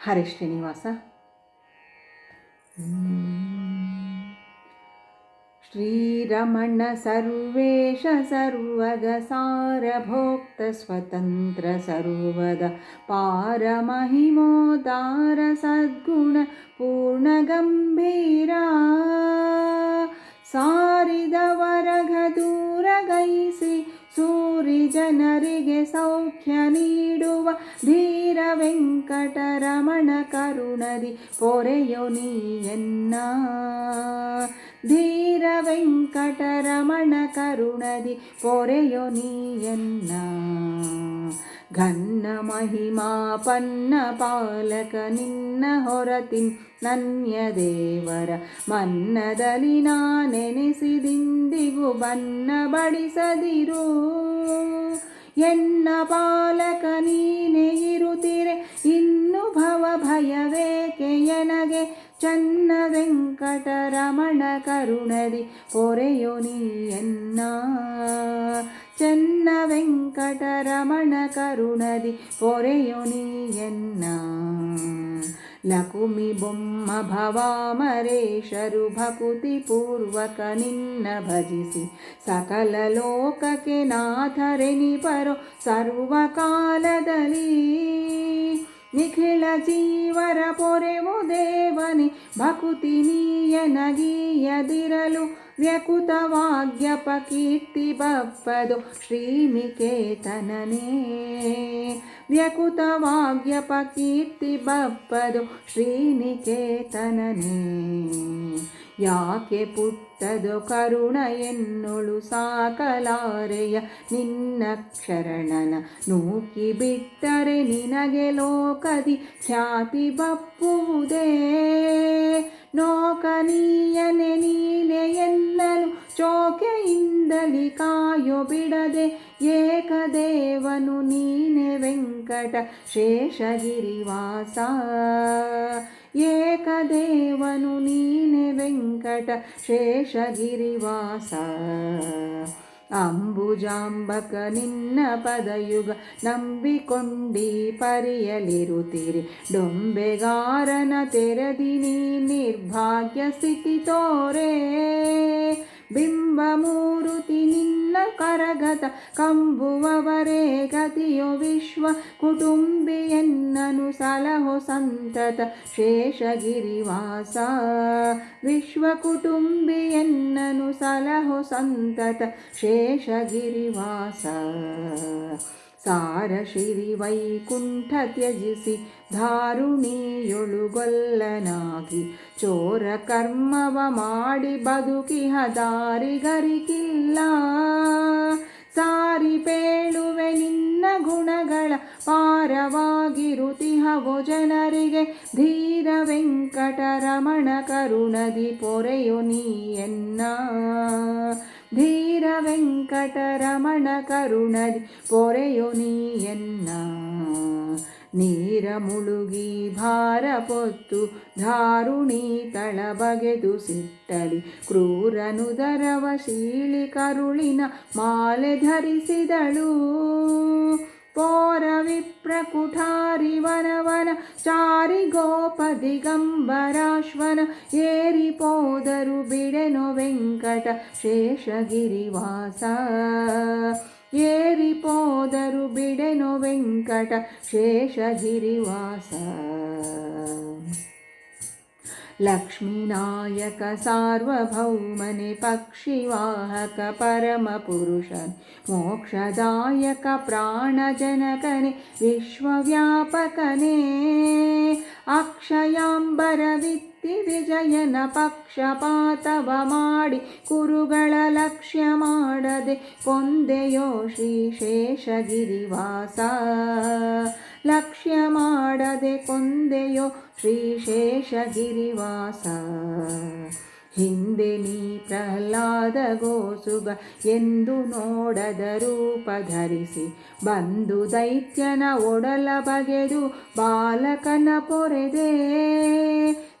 ಹರೇ ಶ್ರೀನಿವಾಸ श्रीरमण सर्वेश सर्वगसारभोक्त स्वतन्त्र सर्वद पारमहिमोदार सद्गुण पूर्णगम्भीरा ಜನರಿಗೆ ಸೌಖ್ಯ ನೀಡುವ ಧೀರ ವೆಂಕಟರಮಣ ಕರುಣದಿ ಪೊರೆಯೋ ನೀಯನ್ನ ಧೀರ ವೆಂಕಟರಮಣ ಕರುಣದಿ ಪೊರೆಯೋ ನೀಯನ್ನ ಘನ್ನ ಮಹಿಮಾಪನ್ನ ಪಾಲಕ ನಿನ್ನ ಹೊರತಿನ್ ನನ್ಯ ದೇವರ ಮನ್ನದಲ್ಲಿ ನಾನೆನೆಸಿದಿಂದಿಗೂ ಬನ್ನ ಬಡಿಸದಿರು. ಎನ್ನ ಪಾಲಕ ನೀನೇ ಇರುತ್ತಿರೆ, ಇನ್ನು ಭವ ಭಯವೇಕೆ ಎನಗೆ? ಚನ್ನ ವೆಂಕಟರಮಣ ಕರುಣದಿ ಪೊರೆಯೋ ನೀಯನ್ನ ಚೆನ್ನ ವೆಂಕಟರಮಣ ಕರುಣದಿ ಪೊರೆಯೋ ನೀಯನ್ನ ಲಕುಮಿ ಬೊಮ್ಮ ಭವಾಮರೇಶರು ಭಕುತಿ ಪೂರ್ವಕ ನಿನ್ನ ಭಜಿಸಿ ಸಕಲ ಲೋಕಕ್ಕೆ ನಾಥರೆನಿಪರೋ ಸರ್ವಕಾಲದಲ್ಲಿ ನಿಖಿಳ ಜೀವರ ಪೊರೆವು ದೇವನಿ ಭಕುತಿ ನೀಯನಗೀಯದಿರಲು ವ್ಯಕುತವಾಗ್ಯಪ ಕೀರ್ತಿ ಬಪ್ಪದು ಶ್ರೀನಿಕೇತನನೇ. ವ್ಯಕುತವಾಗ್ಯಪಕೀರ್ತಿ ಬಪ್ಪದು ಶ್ರೀನಿಕೇತನನೇ. ಯಾಕೆ ಪುಟ್ಟದು ಕರುಣ ಎನ್ನುಳು ಸಾಕಲಾರೆಯ ನಿನ್ನ ಕ್ಷರಣನ? ನೂಕಿ ಬಿಟ್ಟರೆ ನಿನಗೆ ಲೋಕದಿ ಖ್ಯಾತಿ ಬಪ್ಪುವುದೇ. ನೋಕನೀಯನೆ ಚೋಕೆಯಿಂದಲಿ ಕಾಯೋ ಬಿಡದೆ ಏಕದೇವನು ನೀನೆ ವೆಂಕಟ ಶೇಷಗಿರಿವಾಸ. ಏಕದೇವನು ನೀನೆ ವೆಂಕಟ ಶೇಷಗಿರಿವಾಸ. ಅಂಬುಜಾಂಬಕ ನಿನ್ನ ಪದಯುಗ ನಂಬಿಕೊಂಡಿ ಪರಿಯಲಿರುತ್ತೀರಿ. ಡೊಂಬೆಗಾರನ ತೆರೆದಿ ನೀ ನಿರ್ಭಾಗ್ಯ ಸ್ಥಿತಿ ತೋರೇ. ಬಿಂಬ ಮೂರುತಿ ನಿನ್ನ ಕರಗತ ಕಂಬುವವರೇ ಗತಿಯು ವಿಶ್ವ ಕುಟುಂಬಿಯನ್ನನು ಸಲಹು ಸಂತತ ಶೇಷಗಿರಿವಾಸ. ವಿಶ್ವ ಕುಟುಂಬಿಯನ್ನನು ಸಲಹು ಸಂತತ ಶೇಷಗಿರಿವಾಸ. ಸಾರಶಿರಿ ವೈಕುಂಠ ತ್ಯಜಿಸಿ ಧಾರುಣಿಯೊಳುಗೊಲ್ಲನಾಗಿ ಚೋರ ಕರ್ಮವ ಮಾಡಿ ಬದುಕಿಹ ದಾರಿಗರಿಕಿಲ್ಲ. ಸಾರಿ ಪೇಳುವೆ ನಿನ್ನ ಗುಣಗಳ ಪಾರವಾಗಿರುತಿಹವೋ ಜನರಿಗೆ ಧೀರ ವೆಂಕಟರಮಣ ಕರುಣದಿ ಪೊರೆಯೋ ನೀಯನ್ನ ಧೀರ ವೆಂಕಟರಮಣ ಕರುಣದಿ ಪೊರೆಯೋ ನೀಯನ್ನ. ನೀರ ಮುಳುಗಿ ಭಾರ ಪೊತ್ತು ಧಾರುಣಿ ತಳ ಬಗೆದು ಸಿಟ್ಟಲಿ ಕ್ರೂರನುದರವ ಶೀಳಿ ಕರುಳಿನ ಮಾಲೆ ಧರಿಸಿದಳು. पोरविप्रकुठारिवनवन चारिगोपदिगम्बराश्वन एरिपोदरु बिडेनो वेङ्कट शेषगिरिवास ఏరిపోదరు బిడెను వెంకట శేషగిరివాస ಪರಮಪುರುಷನ್ ಮೋಕ್ಷದಾಯಕ ಪ್ರಾಣಜನಕನೆ ವಿಶ್ವವ್ಯಾಪಕನೇ ಅಕ್ಷಯಾಂಬರ ವಿತ್ತಿ ವಿಜಯನ ಪಕ್ಷಪಾತವ ಮಾಡಿ ಕುರುಗಳ ಲಕ್ಷ್ಯ ಮಾಡದೆ ಕೊಂದೆಯೋ ಶ್ರೀ ಶೇಷಗಿರಿವಾಸ ಲಕ್ಷ್ಯ ಮಾಡದೆ ಕೊಂದೆಯೋ ಶ್ರೀ ಶೇಷಗಿರಿವಾಸ. ಹಿಂದೆ ನೀ ಪ್ರಹ್ಲಾದ ಗೋಸುಗ ಎಂದು ನೋಡದ ರೂಪ ಧರಿಸಿ ಬಂದು ದೈತ್ಯನ ಒಡಲ ಬಗೆದು ಬಾಲಕನ ಪೊರೆದೆ.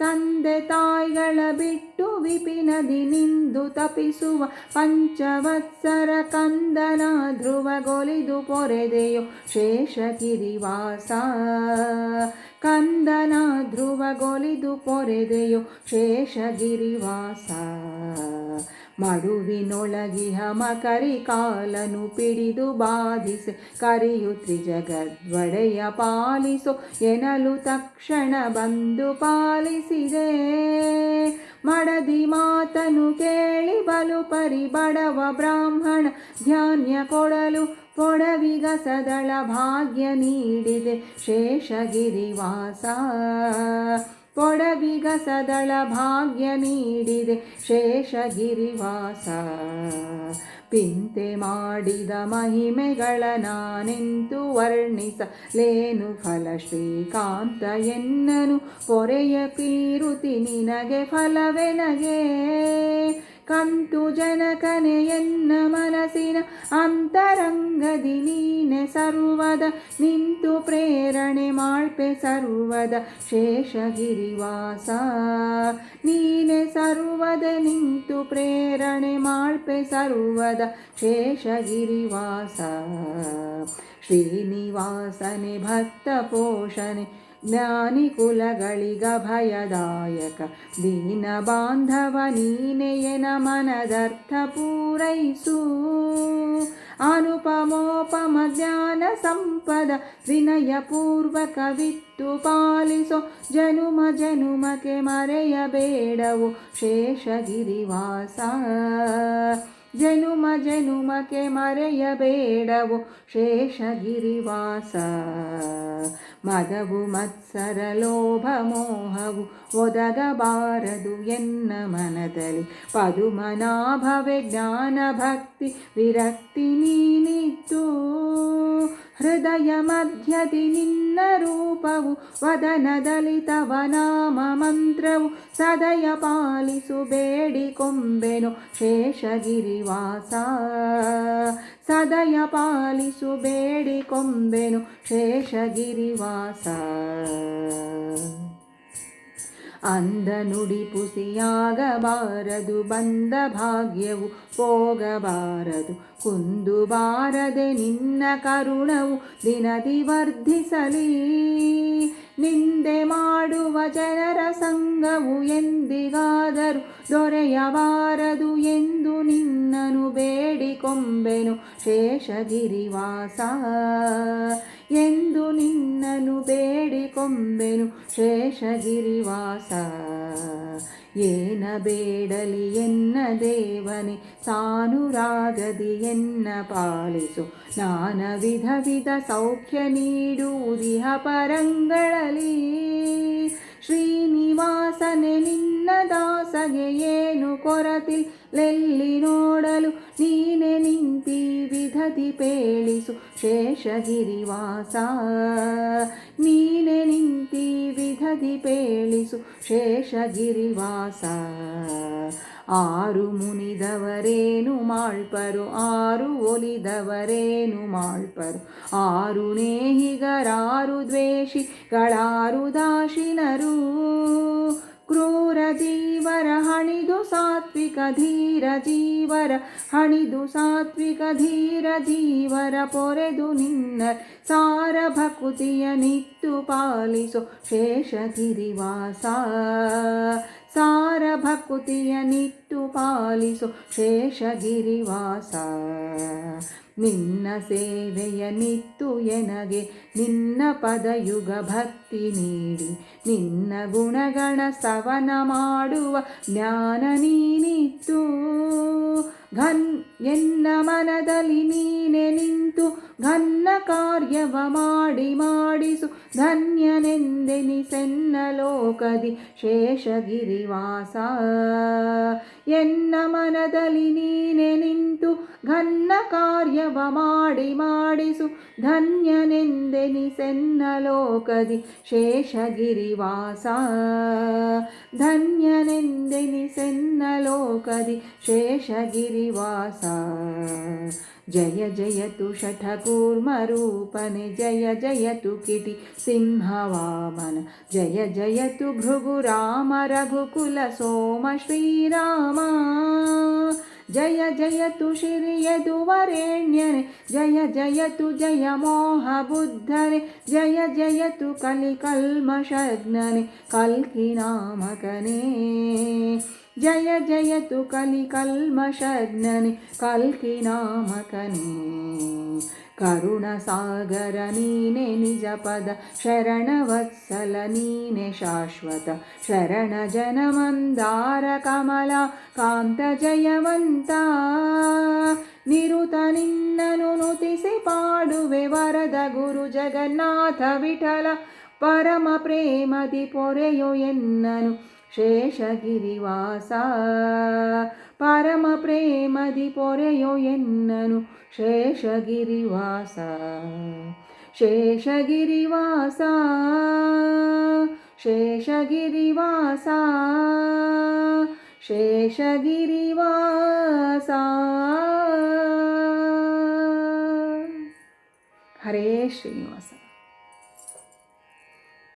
ತಂದೆ ತಾಯಿಗಳ ಬಿಟ್ಟು ವಿಪಿನದಿ ನಿಂದು ತಪಿಸುವ ಪಂಚವತ್ಸರ ಕಂದನ ಧ್ರುವಗೊಲಿದು ಪೊರೆದೆಯೋ ಶೇಷಗಿರಿವಾಸ ಕಂದನ ಧ್ರುವಗೊಲಿದು ಪೊರೆದೆಯೋ ಶೇಷಗಿರಿವಾಸ ಮಡುವಿನೊಳಗಿಹ ಕರಿ ಕಾಲನು ಪಿಡಿದು ಬಾಧಿಸಿ ಕರಿಯು ತ್ರಿಜಗದ್ವಡೆಯ ಪಾಲಿಸೋ, ಎನಲು ತಕ್ಷಣ ಬಂದು ಪಾಲಿಸಿದೆ. ಮಡದಿ ಮಾತನು ಕೇಳಿ ಬಲು ಪರಿ ಬಡವ ಬ್ರಾಹ್ಮಣ, ಧ್ಯಾನ್ಯ ಕೊಡಲು ಕೊಡವಿಗ ಸದಳ ಭಾಗ್ಯ ನೀಡಿದೆ ಶೇಷಗಿರಿವಾಸ. ಪೊಡವಿಗ ಸದಳ ಭಾಗ್ಯ ನೀಡಿದೆ ಶೇಷಗಿರಿವಾಸ. ಪಿಂತೆ ಮಾಡಿದ ಮಹಿಮೆಗಳ ನಾನೆಂತು ವರ್ಣಿಸಲೇನು ಫಲ? ಶ್ರೀಕಾಂತ ಎನ್ನನು, ಪೊರೆಯ ಪೀರುತಿ ನಿನಗೆ ಫಲವೆನಗೆ? ಕಂತು ಜನಕನೆ ಎನ್ನ ಮನಸ್ಸಿನ ಅಂತರಂಗದಿ ನೀನೆ ಸರ್ವದ, ನಿಂತು ಪ್ರೇರಣೆ ಮಾಡ್ಪೆ ಸರ್ವದ ಶೇಷಗಿರಿವಾಸ ನೀನೆ ಸರ್ವದ, ನಿಂತು ಪ್ರೇರಣೆ ಮಾಡ್ಪೆ ಸರ್ವದ ಶೇಷಗಿರಿವಾಸ ಶ್ರೀನಿವಾಸನೆ ಭಕ್ತ ಪೋಷಣೆ ಜ್ಞಾನಿ ಕುಲಗಳಿಗ ಭಯದಾಯಕ ದೀನ ಬಾಂಧವ ನೀನೆಯನ ಮನದರ್ಥ ಪೂರೈಸು ಅನುಪಮೋಪಮ ಜ್ಞಾನ ಸಂಪದ ವಿನಯ ಪೂರ್ವಕವಿತ್ತು ಪಾಲಿಸೋ ಜನುಮ ಜನುಮಕ್ಕೆ ಮರೆಯಬೇಡವು ಶೇಷಗಿರಿವಾಸ ಜನುಮ ಜನುಮಕ್ಕೆ ಮರೆಯಬೇಡವು ಶೇಷಗಿರಿವಾಸ. ಮದವು ಮತ್ಸರ ಲೋಭ ಮೋಹವು ಒದಗಬಾರದು ಎನ್ನ ಮನದಲ್ಲಿ. ಪದುಮನಾಭವೆ ಜ್ಞಾನ ಭಕ್ತಿ ವಿರಕ್ತಿ ನೀನಿತ್ತು. ಹೃದಯ ಮಧ್ಯದಿ ನಿನ್ನ ರೂಪವು ವದನದಲ್ಲಿ ತವ ನಾಮ ಮಂತ್ರವು ಸದಯ ಪಾಲಿಸು ಬೇಡಿಕೊಂಬೆನು ಶೇಷಗಿರಿವಾಸ. ಸದಯ ಪಾಲಿಸು ಬೇಡಿಕೊಂಬೆನು ಶೇಷಗಿರಿವಾಸ. ಅಂದ ನುಡಿ ಪುಸಿಯಾಗಬಾರದು ಬಂದ ಭಾಗ್ಯವು ಹೋಗಬಾರದು. ಕುಂದು ಬಾರದೆ ನಿನ್ನ ಕರುಣವು ದಿನದಿ ವರ್ಧಿಸಲಿ. ನಿಂದೆ ಮಾಡುವ ಜನರ ಸಂಘವು ಎಂದಿಗಾದರೂ ದೊರೆಯಬಾರದು ಎಂದು ನಿನ್ನನು ಬೇಡಿಕೊಂಬೆನು ಶೇಷಗಿರಿವಾಸ. ಎಂದು ನಿನ್ನನು ಬೇಡಿಕೊಂಬೆನು ಶೇಷಗಿರಿವಾಸ. ಏನ ಬೇಡಲಿ ಎನ್ನ ದೇವನೆ, ಸಾನುರಾಗದಿ ಎನ್ನ ಪಾಲಿಸು. ನಾನ ವಿಧ ವಿಧ ಸೌಖ್ಯ ನೀಡುವುದಿಹ ಪರಂಗಳಲ್ಲಿ ಶ್ರೀನಿವಾಸನೆ ನಿನ್ನ ದಾಸಗೆ ಏನು ಕೊರತಿಲ್ಲೆಲ್ಲಿ ನೋಡಲು ನೀನೆ ನಿಂತಿ ವಿಧತಿ ಪೇಳಿಸು. ಶೇಷಗಿರಿವಾಸ, ನೀನೆ ನಿಂತಿ ವಿಧದಿ ಪೇಳಿಸು ಶೇಷಗಿರಿವಾಸ. ಆರು ಮುನಿದವರೇನು ಮಾಳ್ಪರು ಆರು ಒಲಿದವರೇನು ಮಾಳ್ಪರು. ಆರು ನೇಹಿಗರಾರು ದ್ವೇಷಿಗಳಾರು ದಾಶಿನರು ಕ್ರೂರ ಜೀವರ ಹಣಿದು ಸಾತ್ವಿಕ ಧೀರ ಜೀವರ ಹಣಿದು ಸಾತ್ವಿಕ ಧೀರ ಜೀವರ ಪೊರೆದು ನಿನ್ನ ಸಾರ ಭಕುತಿಯ ನಿತ್ತು ಪಾಲಿಸು ಶೇಷಗಿರಿವಾಸ ಸಾರ ಭಕುತಿಯ ನಿತ್ತು ಪಾಲಿಸು ಶೇಷಗಿರಿವಾಸ ನಿನ್ನ ಸೇವೆಯ ನಿತ್ತು ಎನಗೆ ನಿನ್ನ ಪದಯುಗ ಭಕ್ತಿ ನೀಡಿ ನಿನ್ನ ಗುಣಗಣ ಸವನ ಮಾಡುವ ಜ್ಞಾನ ನೀನಿತ್ತು. ಘನ್ ಎನ್ನ ಮನದಲ್ಲಿ ನೀನೆ ನಿಂತು ಘನ್ನ ಕಾರ್ಯವ ಮಾಡಿ ಮಾಡಿಸು ಧನ್ಯನೆಂದೆನಿಸೆನ್ನ ಲೋಕದಿ ಶೇಷಗಿರಿವಾಸ. ಎನ್ನ ಮನದಲ್ಲಿ ನೀನೆ ನಿಂತು ಘನ್ನ ಕಾರ್ಯವ ಮಾಡಿ ಮಾಡಿಸು ಧನ್ಯನೆಂದೆನಿಸೆನ್ನ ಲೋಕದಿ ಶೇಷಗಿರಿವಾಸ. ಧನ್ಯನೆಂದೆನಿಸೆನ್ನ ಲೋಕದಿ श्रीनिवासा। जय जयतु शठकूर्मरूपने, जय जय तु किटि सिंहवामन, जय जयतु भृगुराम रघुकुलसोम श्रीरामा। जय जय तु श्रियदुवरेण्यने जय जय तु जय मोहबुद्धने जय जयतु तु कलिकल्मषज्ञने, कल्किनामकने। ಜಯ ಜಯತು ಕಲಿ ಕಲ್ಮಷಜ್ಞನೆ ಕಲ್ಕಿ ನಾಮಕನೇ. ಕರುಣಸಾಗರ ನೀನೆ ನಿಜ ಪದ ಶರಣವತ್ಸಲ ನೀನೆ ಶಾಶ್ವತ. ಶರಣ ಜನಮಂದಾರ ಕಮಲ, ಕಾಂತ ಜಯವಂತ. ನಿರುತ ನಿನ್ನನು ನುತಿಸಿ ಪಾಡುವೆ ವರದ ಗುರು ಜಗನ್ನಾಥ ವಿಠಲ. ಪರಮ ಪ್ರೇಮದಿ ಪೊರೆಯೋ ಎನ್ನನು. ಶೇಷಗಿರಿವಾಸ. ಪರಮ ಪ್ರೇಮದಿ ಪೊರೆಯೋ ಎನ್ನನು ಶೇಷಗಿರಿವಾಸ. ಶೇಷಗಿರಿವಾಸ. ಶೇಷಗಿರಿವಾಸ. ಶೇಷಗಿರಿವಾಸ. ಹರೇ ಶ್ರೀನಿವಾಸ.